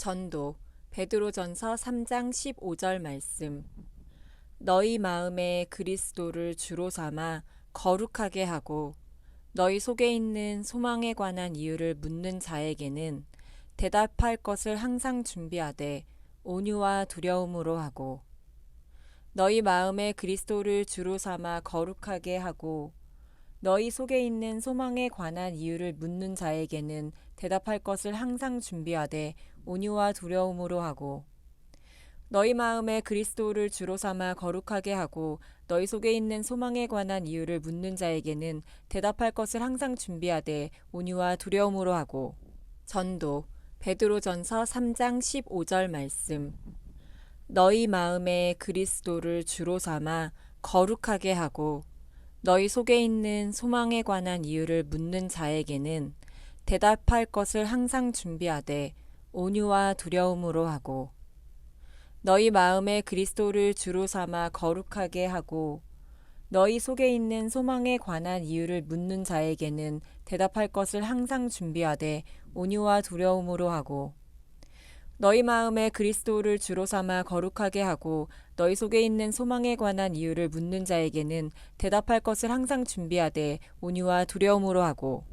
전도 베드로전서 3장 15절 말씀. 너희 마음에 그리스도를 주로 삼아 거룩하게 하고 너희 속에 있는 소망에 관한 이유를 묻는 자에게는 대답할 것을 항상 준비하되 온유와 두려움으로 하고 너희 마음에 그리스도를 주로 삼아 거룩하게 하고 너희 속에 있는 소망에 관한 이유를 묻는 자에게는 대답할 것을 항상 준비하되 온유와 두려움으로 하고 너희 마음에 그리스도를 주로 삼아 거룩하게 하고 너희 속에 있는 소망에 관한 이유를 묻는 자에게는 대답할 것을 항상 준비하되 온유와 두려움으로 하고. 전도 베드로전서 3장 15절 말씀. 너희 마음에 그리스도를 주로 삼아 거룩하게 하고 너희 속에 있는 소망에 관한 이유를 묻는 자에게는 대답할 것을 항상 준비하되 온유와 두려움으로 하고 너희 마음에 그리스도를 주로 삼아 거룩하게 하고 너희 속에 있는 소망에 관한 이유를 묻는 자에게는 대답할 것을 항상 준비하되 온유와 두려움으로 하고 너희 마음에 그리스도를 주로 삼아 거룩하게 하고 너희 속에 있는 소망에 관한 이유를 묻는 자에게는 대답할 것을 항상 준비하되 온유와 두려움으로 하고